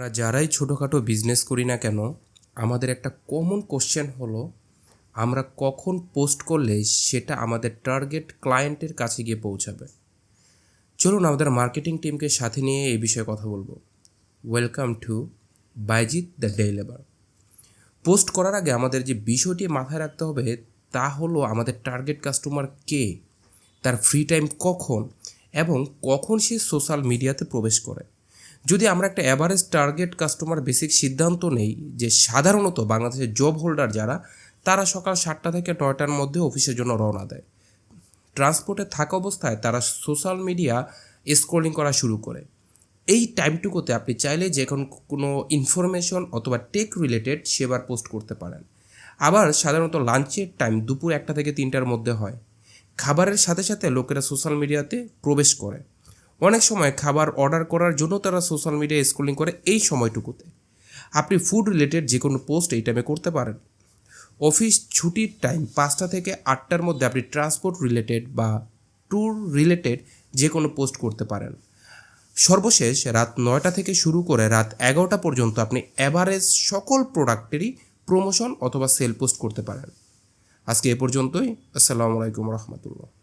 আমরা যারাই ছোটোখাটো বিজনেস করি না কেন, আমাদের একটা কমন কোশ্চেন হলো, আমরা কখন পোস্ট করলে সেটা আমাদের টার্গেট ক্লায়েন্টের কাছে গিয়ে পৌঁছাবে? চলুন আমাদের মার্কেটিং টিমকে সাথে নিয়ে এই বিষয়ে কথা বলব। ওয়েলকাম টু বাইজিৎ দ্য ডে লেবার পোস্ট করার আগে আমাদের যে বিষয়টি মাথায় রাখতে হবে, তা হলো আমাদের টার্গেট কাস্টমার কে, তার ফ্রি টাইম কখন এবং কখন সে সোশ্যাল মিডিয়াতে প্রবেশ করে। যদি আমরা একটা অ্যাভারেজ টার্গেট কাস্টমার বেসিক সিদ্ধান্ত নেই যে সাধারণত বাংলাদেশের জব হোল্ডার যারা, তারা সকাল সাতটা থেকে নয়টার মধ্যে অফিসের জন্য রওনা দেয়। ট্রান্সপোর্টে থাকা অবস্থায় তারা সোশ্যাল মিডিয়া স্ক্রোলিং করা শুরু করে। এই টাইমটুকুতে আপনি চাইলে যে কোনো কোনো ইনফরমেশন অথবা টেক রিলেটেড সেবার পোস্ট করতে পারেন। আবার সাধারণত লাঞ্চের টাইম দুপুর একটা থেকে তিনটার মধ্যে হয়। খাবারের সাথে সাথে লোকেরা সোশ্যাল মিডিয়াতে প্রবেশ করে। অনেক সময় খাবার অর্ডার করার জন্য তারা সোশ্যাল মিডিয়া স্ক্রলিং করে এই সময়টুকুতে। আপনি ফুড রিলেটেড যে কোনো পোস্ট এই টাইমে করতে পারেন। অফিস ছুটির টাইম পাঁচটা থেকে আটটার মধ্যে আপনি ট্রান্সপোর্ট রিলেটেড বা ট্যুর রিলেটেড যে কোনো পোস্ট করতে পারেন। সর্বশেষ রাত নয়টা থেকে শুরু করে রাত এগারোটা পর্যন্ত আপনি অ্যাভারেজ সকল প্রোডাক্টেরই প্রমোশন অথবা সেল পোস্ট করতে পারেন। আজকে এ পর্যন্তই। আসসালামু আলাইকুম রহমতুল্লাহ।